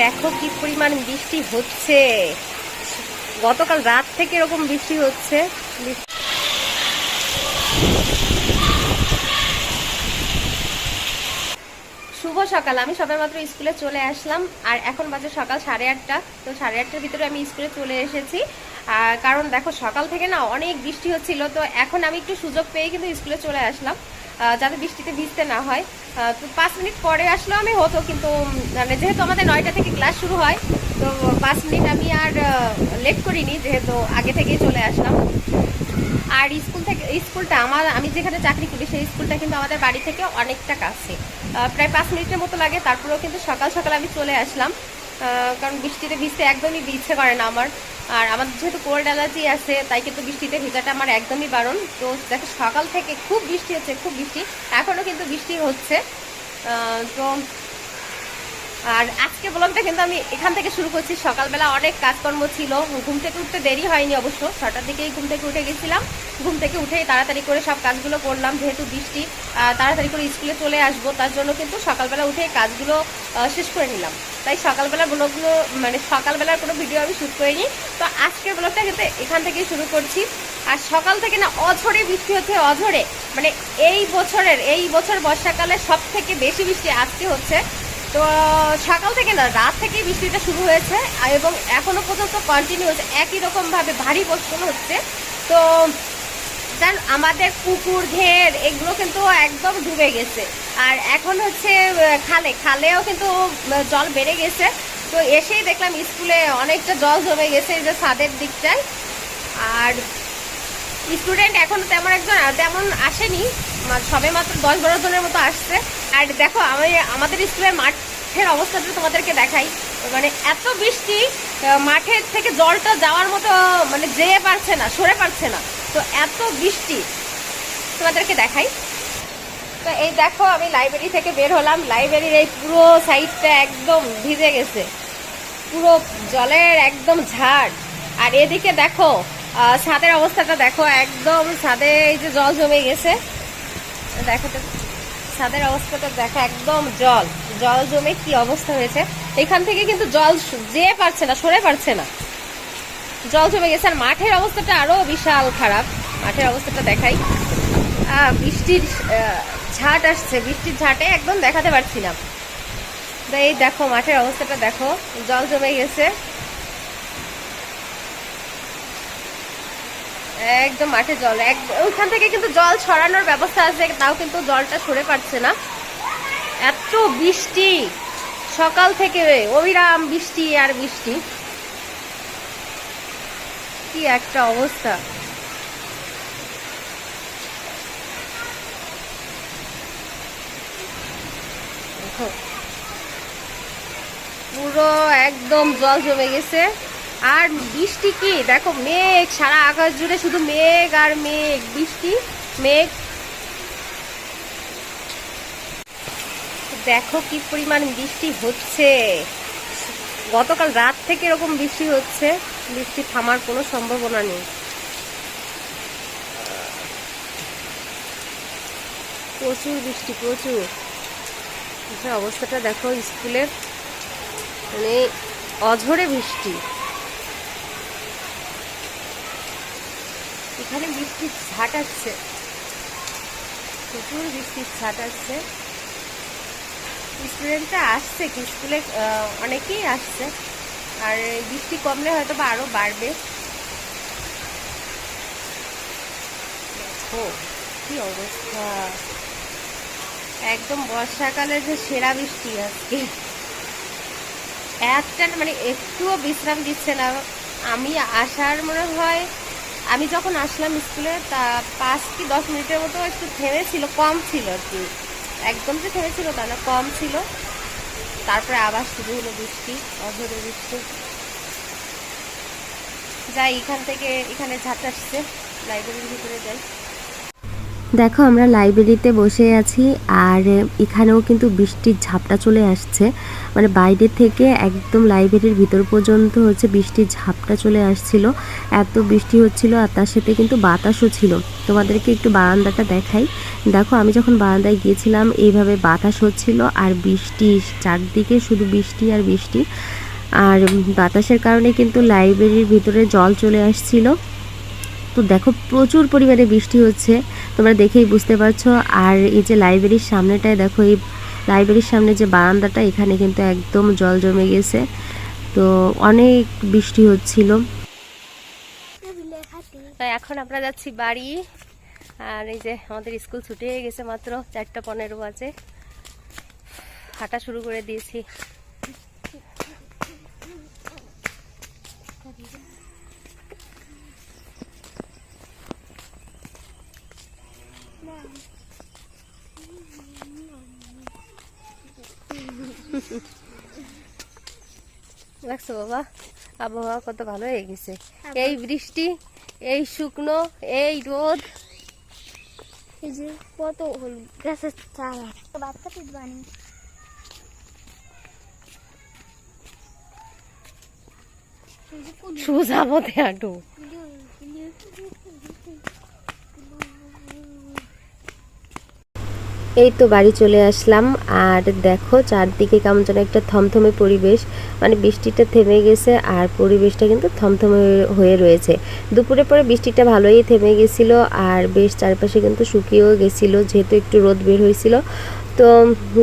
দেখো কি পরিমাণ বৃষ্টি হচ্ছে। গতকাল রাত থেকে এরকম বৃষ্টি হচ্ছে। শুভ সকাল। আমি সবেমাত্র স্কুলে চলে আসলাম আর এখন বাজে সকাল সাড়ে আটটা। তো সাড়ে আটটার ভিতরে আমি স্কুলে চলে এসেছি। কারণ দেখো সকাল থেকে না অনেক বৃষ্টি হচ্ছিল, তো এখন আমি একটু সুযোগ পেয়ে কিন্তু স্কুলে চলে আসলাম। যাতে বৃষ্টিতে ভিজতে না হয়। তো পাঁচ মিনিট পরে আসলেও আমি হতো, কিন্তু মানে যেহেতু আমাদের নয়টা থেকে ক্লাস শুরু হয়, তো পাঁচ মিনিট আমি আর লেট করিনি, যেহেতু আগে থেকেই চলে আসলাম। আর স্কুল থেকে, স্কুলটা আমার, আমি যেখানে চাকরি করি, সেই স্কুলটা কিন্তু আমাদের বাড়ি থেকে অনেকটা কাছে। প্রায় পাঁচ মিনিটের মতো লাগে, তারপরেও কিন্তু সকাল সকাল আমি চলে আসলাম। কারণ বৃষ্টিতে ভিজতে একদমই ইচ্ছে করে না আমার। আর আমার যেহেতু কোল্ড অ্যালার্জি আছে, তাই কিন্তু বৃষ্টিতে ভেজাটা আমার একদমই বারণ তো দেখো, সকাল থেকে খুব বৃষ্টি হচ্ছে, খুব বৃষ্টি। এখনও কিন্তু বৃষ্টি হচ্ছে। তো আর আজকে ব্লগটা কিন্তু আমি এখান থেকে শুরু করছি। সকালবেলা অনেক কাজকর্ম ছিল। ঘুম থেকে উঠতে দেরি হয়নি অবশ্য। ছটার দিকেই ঘুম থেকে উঠে গেছিলাম। ঘুম থেকে উঠেই তাড়াতাড়ি করে সব কাজগুলো করলাম, যেহেতু বৃষ্টি তাড়াতাড়ি করে স্কুলে চলে আসব, তার জন্য কিন্তু সকালবেলা উঠে কাজগুলো শেষ করে নিলাম। তাই সকালবেলা ব্লগগুলো মানে সকালবেলার কোনো ভিডিও আমি শ্যুট করিনি। তো আজকের ব্লগটা কিন্তু এখান থেকেই শুরু করছি। আর সকাল থেকে না অঝরে বৃষ্টি হচ্ছে, অঝরে। মানে এই বছরের, এই বছর বর্ষাকালে সব থেকে বেশি বৃষ্টি আজকে হচ্ছে। তো, সকাল থেকে না, রাত থেকেই বৃষ্টিটা শুরু হয়েছে এবং এখনও পর্যন্ত কন্টিনিউস একই রকম ভাবে ভারী বর্ষণ হচ্ছে। তো জান আমাদের পুকুর, ঘের, এগুলো কিন্তু একদম ডুবে গেছে। আর এখন হচ্ছে খালে, খালেও কিন্তু জল বেড়ে গেছে। তো এসেই দেখলাম স্কুলে অনেকটা জল জমে গেছে এই যে ছাদের দিকটায়। আর স্টুডেন্ট এখন তেমন একজন, তেমন আসেনি। সবে মাত্র দশ বারো জনের মতো আসছে। আর দেখো, আমি আমাদের স্কুলের মাঠের অবস্থাটা তোমাদেরকে দেখাই। মানে এত বৃষ্টি মাঠের থেকে জলটা যাওয়ার মতো মানে যেয়ে পারছে না, সরে পারছে না। তো এত বৃষ্টি তোমাদেরকে দেখাই। তো এই দেখো, আমি লাইব্রেরি থেকে বের হলাম। লাইব্রেরির এই পুরো সাইডটা একদম ভিজে গেছে। পুরো জলের একদম ঝাড়। আর এদিকে দেখো ছাদের অবস্থাটা দেখো। একদম ছাদে এই যে জল জমে গেছে। দেখো তো। ছাদের অবস্থাটা দেখো একদম জল। জল জমে কি অবস্থা হয়েছে? এখান থেকে কিন্তু জল যেয়ে পারছে না, সরে পারছে না। জল জমে গেছে। আর মাঠের অবস্থাটা আরও বিশাল খারাপ। মাঠের অবস্থাটা দেখাই। বৃষ্টির ঝাট আসছে। বৃষ্টির ঝাটে একদম দেখাতে পারছি না। এই দেখো, মাঠের অবস্থাটা দেখো। জল জমে গেছে। একদম মাঠে জল ওইখান থেকে কিন্তু জল ছড়ানোর ব্যবস্থা আছে, তাও কিন্তু জলটা সরে পারছে না। এত বৃষ্টি, সকাল থেকে অবিরাম বৃষ্টি আর বৃষ্টি। কি একটা অবস্থা। পুরো একদম জল জমে গেছে। আর বৃষ্টি কি? দেখো, মেঘ, সারা আকাশ জুড়ে শুধু মেঘ আর মেঘ। বৃষ্টি, মেঘ। দেখো কি পরিমাণ বৃষ্টি হচ্ছে। গতকাল রাত থেকে এরকম বৃষ্টি হচ্ছে। বৃষ্টি থামার কোনো সম্ভাবনা নেই। প্রচুর বৃষ্টি, প্রচুর। অবস্থাটা দেখো, স্কুলের মানে অঝরে বৃষ্টি। এখানে বৃষ্টির ছাট আসছে। প্রচুর বৃষ্টির আসছে। স্টুডেন্টরা আসছে কি? স্কুলে অনেকেই আসছে। আর বৃষ্টি কমলে হয়তো বা আরও বাড়বে। দেখো, কি অবস্থা। একদম বর্ষাকালে যে সেরা বৃষ্টি আজকে। একটা মানে একটুও বিশ্রাম দিচ্ছে না। আমি আসার মনে হয় আমি যখন আসলাম স্কুলে, তা পাঁচ কি দশ মিনিটের মতো একটু থেমেছিল, কম ছিল আর কি। একদম যে থেমেছিল তা না, কম ছিল। তারপরে আবার শুরু হলো বৃষ্টি, অঝরে বৃষ্টি। যাই, এখান থেকে, এখানে ঝাঁট আসছে লাইব্রেরির ভিতরে যাই। দেখো, আমরা লাইব্রেরিতে বসে আছি আর এখানেও কিন্তু বৃষ্টির ঝাপটা চলে আসছে। মানে বাইরে থেকে একদম লাইব্রেরির ভিতর পর্যন্ত হচ্ছে বৃষ্টির ঝাপটা চলে আসছিল। এত বৃষ্টি হচ্ছিল আর তার সাথে কিন্তু বাতাসও ছিল। তোমাদেরকে একটু বারান্দাটা দেখাই। দেখো, আমি যখন বারান্দায় গিয়েছিলাম, এইভাবে বাতাস হচ্ছিল আর বৃষ্টি, চারদিকে শুধু বৃষ্টি আর বৃষ্টি। আর বাতাসের কারণে কিন্তু লাইব্রেরির ভিতরে জল চলে আসছিল। তো দেখো, প্রচুর পরিমাণে বৃষ্টি হচ্ছে, তোমরা দেখেই বুঝতে পারছ। আর এই যে লাইব্রেরির সামনেটায় দেখো, এই লাইব্রেরির সামনে যে বারান্দাটা, এখানে কিন্তু একদম জল জমে গেছে। তো অনেক বৃষ্টি হচ্ছিল। এখন আমরা যাচ্ছি বাড়ি। আর এই যে আমাদের স্কুল ছুটি গেছে মাত্র চারটা পনেরো বাজে। হাঁটা শুরু করে দিয়েছি। লাগছো বাবা আবহাওয়া কত ভালো হয়ে গেছে এই বৃষ্টি এই শুকনো এই রোদ এই যে কত গাছের চারা বাচ্চা বানি এই যে ফুল সোজা পথে হাঁটু এই তো বাড়ি চলে আসলাম। আর দেখো, চারদিকে কেমন যেন একটা থমথমে পরিবেশ। মানে বৃষ্টিটা থেমে গেছে আর পরিবেশটা কিন্তু থমথমে হয়ে রয়েছে। দুপুরে পরে বৃষ্টিটা ভালোই থেমে গেছিল আর বেশ চারপাশে কিন্তু শুকিয়েও গেছিল, যেহেতু একটু রোদ বের হয়েছিল। তো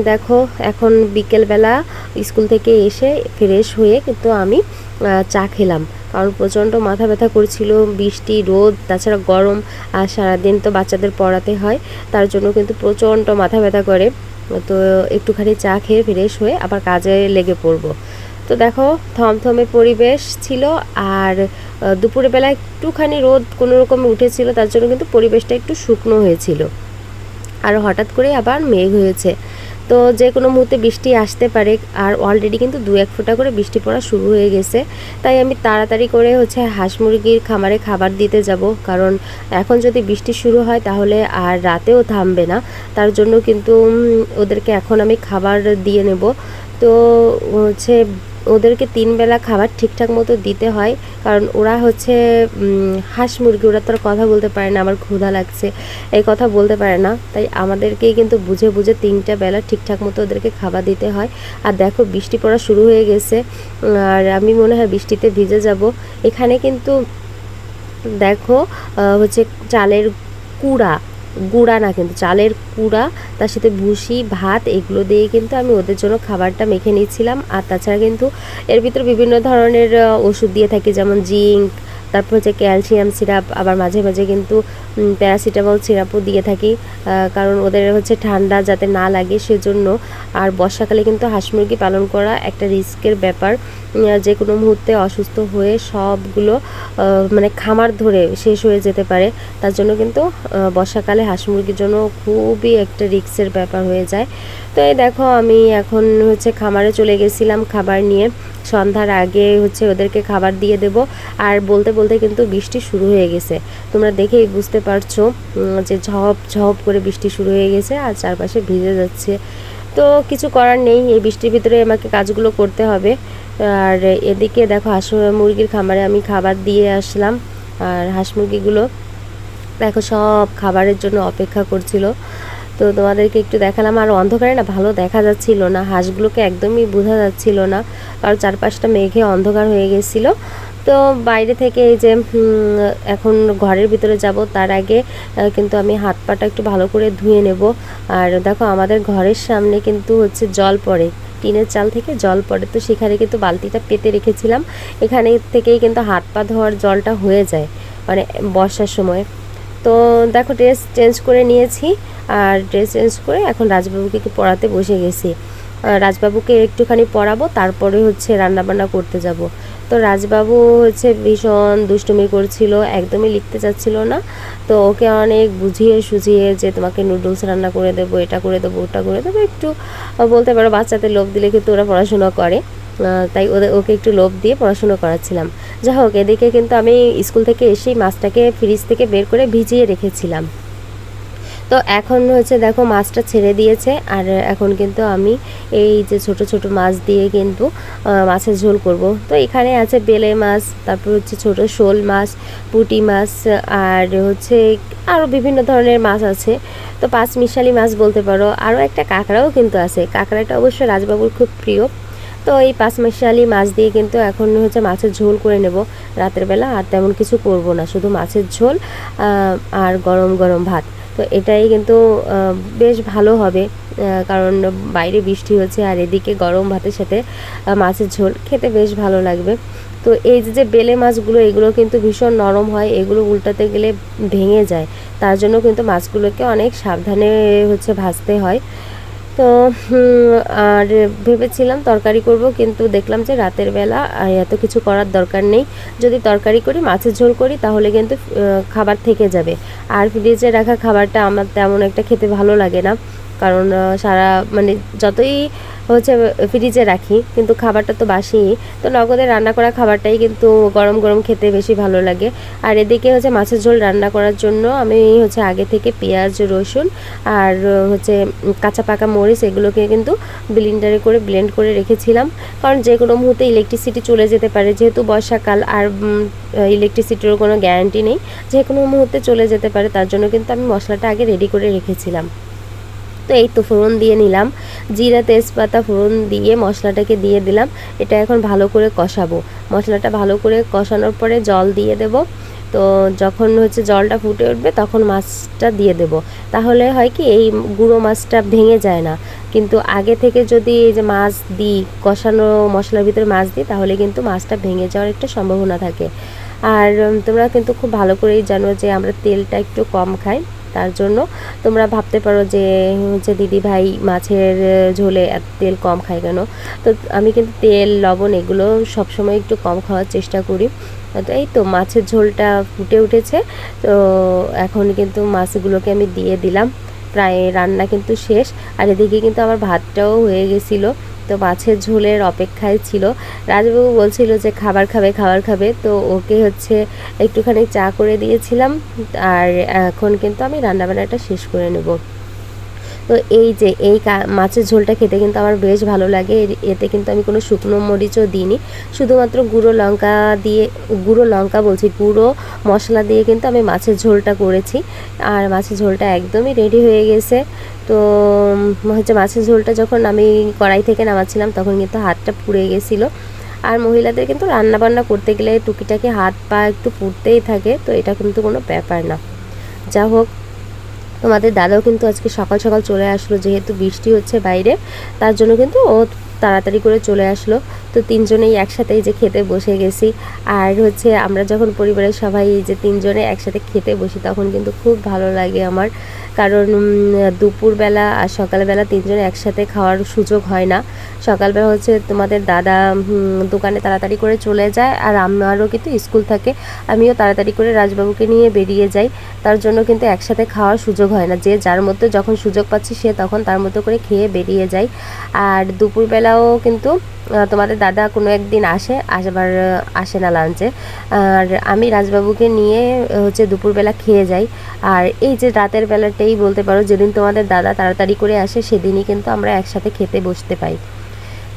দেখো, এখন বিকেলবেলা স্কুল থেকে এসে ফ্রেশ হয়ে কিন্তু আমি চা খেলাম। কারণ প্রচণ্ড মাথা ব্যথা করছিল বৃষ্টি রোদ তাছাড়া গরম আর সারাদিন তো বাচ্চাদের পড়াতে হয় তার জন্য কিন্তু প্রচণ্ড মাথা ব্যথা করে। তো একটুখানি চা খেয়ে ফ্রেশ হয়ে আবার কাজে লেগে পড়ব। তো দেখো থমথমে পরিবেশ ছিল আর আহ, দুপুরের বেলা একটুখানি রোদ কোনো রকমে উঠেছিল তার জন্য কিন্তু পরিবেশটা একটু শুকনো হয়েছিল। আর হঠাৎ করে আবার মেঘ হয়েছে। তো যে কোনো মুহূর্তে বৃষ্টি আসতে পারে, আর অলরেডি কিন্তু দু এক ফোঁটা করে বৃষ্টি পড়া শুরু হয়ে গেছে। তাই আমি তাড়াতাড়ি করে হচ্ছে হাঁস মুরগির খামারে খাবার দিতে যাব, কারণ এখন যদি বৃষ্টি শুরু হয় তাহলে আর রাতেও থামবে না। তার জন্য কিন্তু ওদেরকে এখন আমি খাবার দিয়ে নেব। তো হচ্ছে ওদেরকে তিন বেলা খাবার ঠিকঠাক মতো দিতে হয়, কারণ ওরা হচ্ছে হাঁস মুরগি, ওরা তো আর কথা বলতে পারে না, আমার ক্ষুধা লাগছে, এই কথা বলতে পারে না, তাই আমাদেরকেই কিন্তু বুঝে বুঝে তিনটা বেলা ঠিকঠাক মতো ওদেরকে খাবার দিতে হয়। আর দেখো, বৃষ্টি পড়া শুরু হয়ে গেছে, আর আমি মনে হয় বৃষ্টিতে ভিজে যাব। এখানে কিন্তু দেখো হচ্ছে চালের কুড়া গুঁড়া না কিন্তু, চালের কুড়া তার সাথে ভুসি, ভাত, এগুলো দিয়ে কিন্তু আমি ওদের জন্য খাবারটা মেখে নিয়েছিলাম। আর তাছাড়া কিন্তু এর ভিতরে বিভিন্ন ধরনের ওষুধ দিয়ে থাকি, যেমন জিঙ্ক তারপর হচ্ছে ক্যালসিয়াম সিরাপ, আবার মাঝে মাঝে কিন্তু প্যারাসিটামল সিরাপও দিয়ে থাকি কারণ ওদের হচ্ছে ঠান্ডা যাতে না লাগে সেজন্য। আর বর্ষাকালে কিন্তু হাঁস মুরগি পালন করা একটা রিস্কের ব্যাপার। যে কোনো মুহূর্তে অসুস্থ হয়ে সবগুলো মানে খামার ধরে শেষ হয়ে যেতে পারে। তার জন্য কিন্তু বর্ষাকালে হাঁস মুরগির জন্য খুবই একটা রিস্কের ব্যাপার হয়ে যায়। তো এই দেখো, আমি এখন হচ্ছে খামারে চলে গেছিলাম খাবার নিয়ে। সন্ধ্যার আগে হচ্ছে ওদেরকে খাবার দিয়ে দেব। আর বলতে বলতে কিন্তু বৃষ্টি শুরু হয়ে গেছে। তোমরা দেখেই বুঝতে পারছ যে ঝপ ঝপ করে বৃষ্টি শুরু হয়ে গেছে আর চারপাশে ভিজে যাচ্ছে। তো কিছু করার নেই, এই বৃষ্টির ভিতরে আমাকে কাজগুলো করতে হবে। আর এদিকে দেখো, হাঁস মুরগির খামারে আমি খাবার দিয়ে আসলাম। আর হাঁস মুরগিগুলো দেখো, সব খাবারের জন্য অপেক্ষা করছিল। তো তোমাদেরকে একটু দেখালাম, আর অন্ধকারে না ভালো দেখা যাচ্ছিল না। হাঁসগুলোকে একদমই বোঝা যাচ্ছিল না, কারণ চারপাশটা মেঘে অন্ধকার হয়ে গেছিল। তো বাইরে থেকে এই যে এখন ঘরের ভিতরে যাব, তার আগে কিন্তু আমি হাত পাটা একটু ভালো করে ধুয়ে নেব। আর দেখো আমাদের ঘরের সামনে কিন্তু হচ্ছে জল পড়ে, টিনের চাল থেকে জল পড়ে। তো সেখানে কিন্তু বালতিটা পেতে রেখেছিলাম। এখানে থেকেই কিন্তু হাত পা ধোয়ার জলটা হয়ে যায় মানে বর্ষার সময়। তো দেখো ড্রেস চেঞ্জ করে নিয়েছি, আর ড্রেস চেঞ্জ করে এখন রাজবাবুকে পড়াতে বসে গেছি। রাজবাবুকে একটুখানি পড়াবো, তারপরে হচ্ছে রান্নাবান্না করতে যাব। তো রাজবাবু হচ্ছে ভীষণ দুষ্টুমি করছিল, একদমই লিখতে চাচ্ছিল না। তো ওকে অনেক বুঝিয়ে সুঝিয়ে যে তোমাকে নুডলস রান্না করে দেবো, এটা করে দেবো, ওটা করে দেবো, একটু বলতে পারো বাচ্চাদের লোভ দিলে কিন্তু ওরা পড়াশোনা করে। তাই ওদের, ওকে একটু লোভ দিয়ে পড়াশোনা করাচ্ছিলাম। যাই হোক, এদিকে কিন্তু আমি স্কুল থেকে এসেই মাছটাকে ফ্রিজ থেকে বের করে ভিজিয়ে রেখেছিলাম। তো এখন হচ্ছে দেখো মাছটা ছেড়ে দিয়েছে, আর এখন কিন্তু আমি এই যে ছোট ছোট মাছ দিয়ে কিন্তু মাছের ঝোল করব। তো এখানে আছে বেলে মাছ, তারপর হচ্ছে ছোট শোল মাছ, পুঁটি মাছ, আর হচ্ছে আরও বিভিন্ন ধরনের মাছ আছে। তো পাঁচ মিশালি মাছ বলতে পারো আরও একটা কাঁকড়াও কিন্তু আছে। কাঁকড়াটা অবশ্য রাজবাবুর খুব প্রিয়। তো এই পাঁচ মিশালি মাছ দিয়ে কিন্তু এখন হচ্ছে মাছের ঝোল করে নেব। রাতের বেলা আর তেমন কিছু করব না, শুধু মাছের ঝোল আর গরম গরম ভাত। তো এটাই কিন্তু বেশ ভালো হবে কারণ বাইরে বৃষ্টি হচ্ছে আর এদিকে গরম ভাতের সাথে মাছের ঝোল খেতে বেশ ভালো লাগবে। তো এই যে বেলে মাছগুলো, এগুলো কিন্তু ভীষণ নরম হয়, এগুলো উল্টাতে গেলে ভেঙে যায়। তার জন্য কিন্তু মাছগুলোকে অনেক সাবধানে হচ্ছে ভাজতে হয়। তো আর ভেবেছিলাম তরকারি করব, কিন্তু দেখলাম যে রাতের বেলা এত কিছু করার দরকার নেই। যদি তরকারি করি, মাছের ঝোল করি, তাহলে কিন্তু খাবার থেকে যাবে। আর ফ্রিজে রাখা খাবারটা আমার তেমন একটা খেতে ভালো লাগে না। কারণ সারা মানে যতই হচ্ছে ফ্রিজে রাখি, কিন্তু খাবারটা তো বাসি। তো নগদে রান্না করা খাবারটাই কিন্তু গরম গরম খেতে বেশি ভালো লাগে। আর এদিকে হচ্ছে, মাছের ঝোল রান্না করার জন্য আমি হচ্ছে, আগে থেকে পেঁয়াজ, রসুন আর হচ্ছে, কাঁচা পাকা মরিচ এগুলোকে কিন্তু ব্লিন্ডারে করে ব্লেন্ড করে রেখেছিলাম। কারণ যে কোনো মুহূর্তে ইলেকট্রিসিটি চলে যেতে পারে। যেহেতু বর্ষাকাল আর ইলেকট্রিসিটিরও কোনো গ্যারান্টি নেই, যে কোনো মুহূর্তে চলে যেতে পারে, তার জন্য কিন্তু আমি মশলাটা আগে রেডি করে রেখেছিলাম। তো এই তো ফোড়ন দিয়ে নিলাম। জিরা, তেজপাতা, ফোড়ন দিয়ে মশলাটাকে দিয়ে দিলাম। এটা এখন ভালো করে কষাবো। মশলাটা ভালো করে কষানোর পরে জল দিয়ে দেব। তো যখন হচ্ছে জলটা ফুটে উঠবে তখন মাছটা দিয়ে দেব। তাহলে হয় কি এই গুঁড়ো মাছটা ভেঙে যায় না। কিন্তু আগে থেকে যদি এই যে মাছ দিই, কষানো মশলার ভিতরে মাছ দিই, তাহলে কিন্তু মাছটা ভেঙে যাওয়ার একটা সম্ভাবনা থাকে। আর তোমরা কিন্তু খুব ভালো করেই জানো যে আমরা তেলটা একটু কম খাই। তার জন্য। তোমরা ভাবতে পারো যে হচ্ছে দিদি ভাই মাছের ঝোলে তেল কম খায় কেন? তো আমি কিন্তু তেল, লবণ এগুলো সবসময় একটু কম খাওয়ার চেষ্টা করি। তো এই তো মাছের ঝোলটা ফুটে উঠেছে। তো এখন কিন্তু মাছগুলোকে আমি দিয়ে দিলাম। প্রায় রান্না কিন্তু শেষ। আর এদিকে কিন্তু আমার ভাতটাও হয়ে গেছিল। তো মাছের ঝোলের অপেক্ষায় ছিল। রাজবাবু বলছিল যে, খাবার খাবে খাবার খাবে। তো ওকে হচ্ছে একটুখানি চা করে দিয়েছিলাম। আর এখন কিন্তু আমি রান্নাবান্নাটা শেষ করে নেব। তো এই যে, এই মাছের ঝোলটা খেতে কিন্তু আমার বেশ ভালো লাগে। এতে কিন্তু আমি কোনো শুকনো মরিচও দিইনি। শুধুমাত্র গুঁড়ো লঙ্কা দিয়ে, গুঁড়ো লঙ্কা বলছি, গুঁড়ো মশলা দিয়ে কিন্তু আমি মাছের ঝোলটা করেছি। আর মাছের ঝোলটা একদমই রেডি হয়ে গেছে। তো হচ্ছে মাছের ঝোলটা যখন আমি কড়াই থেকে নামাচ্ছিলাম, তখন কিন্তু হাতটা পুড়ে গেছিল। আর মহিলাদের কিন্তু রান্না বান্না করতে গেলে টুকিটাকি হাত পা একটু পুড়তেই থাকে, তো এটা কিন্তু কোনো ব্যাপার না। যা হোক তোমাদের দাদাও কিন্তু আজকে সকাল সকাল চলে আসলো, যেহেতু বৃষ্টি হচ্ছে বাইরে, তার জন্য কিন্তু ও তাড়াতাড়ি করে চলে আসলো। তো তিনজনেই একসাথেই যে খেতে বসে গেছি। আর হচ্ছে আমরা যখন পরিবারের সবাই এই যে তিনজনে একসাথে খেতে বসি, তখন কিন্তু খুব ভালো লাগে আমার। কারণ দুপুরবেলা আর সকালবেলা তিনজনে একসাথে খাওয়ার সুযোগ হয় না। সকালবেলা হচ্ছে তোমাদের দাদা দোকানে তাড়াতাড়ি করে চলে যায় আর আমারও কিন্তু স্কুল থাকে। আমিও তাড়াতাড়ি করে রাজবাবুকে নিয়ে বেরিয়ে যাই। তার জন্য কিন্তু একসাথে খাওয়ার সুযোগ হয় না। যে যার মধ্যে যখন সুযোগ পাচ্ছি সে তখন তার মতো করে খেয়ে বেরিয়ে যায়। আর দুপুরবেলাও কিন্তু তোমাদের দাদা কোনো একদিন আসে, আসবার আসে না লাঞ্চে আর আমি রাজবাবুকে নিয়ে হচ্ছে দুপুরবেলা খেয়ে যাই। আর এই যে রাতের বেলাটাই বলতে পারো, যেদিন তোমাদের দাদা তাড়াতাড়ি করে আসে, সেদিনই কিন্তু আমরা একসাথে খেতে বসতে পাই।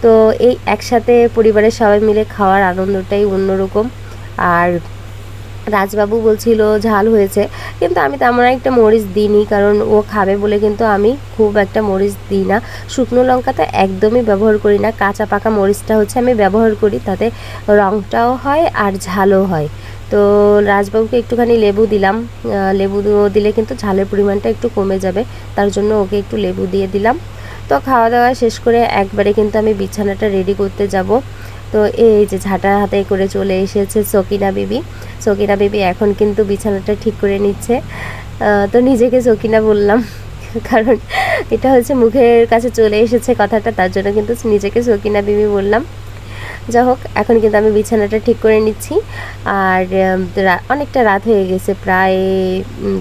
তো এই একসাথে পরিবারের সবাই মিলে খাওয়ার আনন্দটাই অন্যরকম। আর রাজবাবু বলছিল, ঝাল হয়েছে। কিন্তু আমি তেমন একটা মরিচ দিইনি, কারণ ও খাবে বলে কিন্তু আমি খুব একটা মরিচ দিই না। শুকনো লঙ্কাটা একদমই ব্যবহার করি না। কাঁচা পাকা মরিচটা হচ্ছে আমি ব্যবহার করি, তাতে রঙটাও হয় আর ঝালও হয়। তো রাজবাবুকে একটুখানি লেবু দিলাম। লেবু দিলে কিন্তু ঝালের পরিমাণটা একটু কমে যাবে, তার জন্য ওকে একটু লেবু দিয়ে দিলাম। তো খাওয়া দাওয়া শেষ করে একবারে কিন্তু আমি বিছানাটা রেডি করতে যাব। তো এই যে ঝাঁটা হাতে করে চলে এসেছে সকিনা বিবি। সকিনা বিবি এখন কিন্তু বিছানাটা ঠিক করে নিচ্ছে। তো নিজেকে সকিনা বললাম, কারণ এটা হচ্ছে মুখের কাছে চলে এসেছে কথাটা, তার জন্য কিন্তু নিজেকে সকিনা বিবি বললাম। যা হোক, এখন কিন্তু আমি বিছানাটা ঠিক করে নিচ্ছি। আর অনেকটা রাত হয়ে গেছে, প্রায়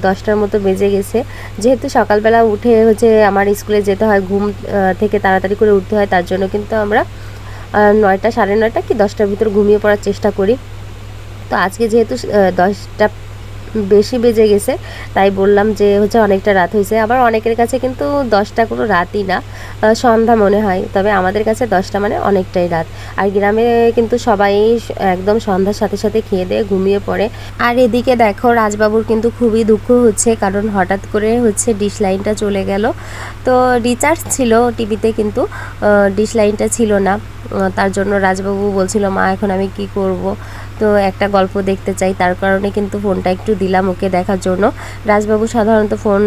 দশটার মতো বেজে গেছে। যেহেতু সকালবেলা উঠে হচ্ছে আমার স্কুলে যেতে হয়, ঘুম থেকে তাড়াতাড়ি করে উঠতে হয়, তার জন্য কিন্তু আমরা নয়টা সাড়ে নয়টা কি দশটার ভিতর ঘুমিয়ে পড়ার চেষ্টা করি। তো আজকে যেহেতু দশটা বেশি বেজে গেছে, তাই বললাম যে হচ্ছে অনেকটা রাত হয়েছে। আবার অনেকের কাছে কিন্তু দশটা কোনো রাতই না সন্ধ্যা মনে হয়। তবে আমাদের কাছে দশটা মানে অনেকটাই রাত। আর গ্রামে কিন্তু সবাই একদম সন্ধ্যার সাথে সাথে খেয়ে দিয়ে ঘুমিয়ে পড়ে। আর এদিকে দেখো, রাজবাবুর কিন্তু খুবই দুঃখ হচ্ছে, কারণ হঠাৎ করে হচ্ছে ডিশ লাইনটা চলে গেল। তো রিচার্জ ছিল টিভিতে কিন্তু ডিশ লাইনটা ছিল না। তার জন্য রাজবাবু বলছিল, মা, এখন আমি কি করব? তো একটা গল্প দেখতে চাই। তার কারণে কিন্তু ফোনটা একটু দিলাম ওকে দেখার জন্য। রাজবাবু সাধারণত ফোন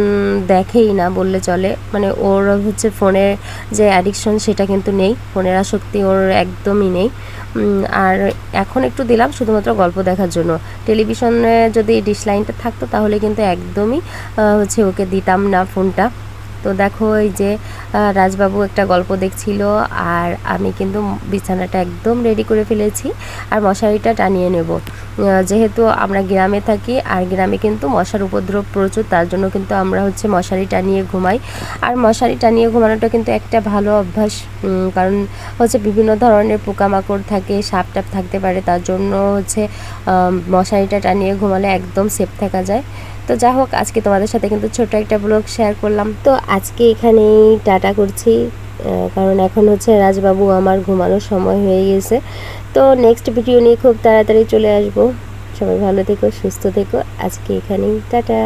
দেখেই না বললে চলে। মানে ওর হচ্ছে ফোনের যে অ্যাডিকশন সেটা কিন্তু নেই। ফোনের আসক্তি ওর একদমই নেই। আর এখন একটু দিলাম শুধুমাত্র গল্প দেখার জন্য। টেলিভিশনে যদি ডিশ লাইনটা থাকতো তাহলে কিন্তু একদমই হচ্ছে ওকে দিতাম না ফোনটা। তো দেখো এই যে রাজবাবু একটা গল্প দেখছিল আর আমি কিন্তু বিছানাটা একদম রেডি করে ফেলেছি আর মশারিটা টানিয়ে নেব। যেহেতু আমরা গ্রামে থাকি আর গ্রামে কিন্তু মশার উপদ্রব প্রচুর, তার জন্য কিন্তু আমরা হচ্ছে মশারি টানিয়ে ঘুমাই। আর মশারি টানিয়ে ঘুমানোটা কিন্তু একটা ভালো অভ্যাস কারণ হচ্ছে বিভিন্ন ধরনের পোকামাকড় থাকে, সাপ টাপ থাকতে পারে, তার জন্য হচ্ছে মশারিটা টানিয়ে ঘুমালে একদম সেফ থাকা যায়। তো যা হোক, আজকে তোমাদের সাথে কিন্তু ছোট একটা ব্লগ শেয়ার করলাম। তো আজকে এখানেই টাটা করছি। কারণ এখন হচ্ছে রাজবাবু আমার ঘুমানোর সময় হয়ে গেছে। তো নেক্সট ভিডিও নিয়ে খুব তাড়াতাড়ি চলে আসব। সবাই ভালো থেকো, সুস্থ থেকো। আজকে এখানেই, টাটা।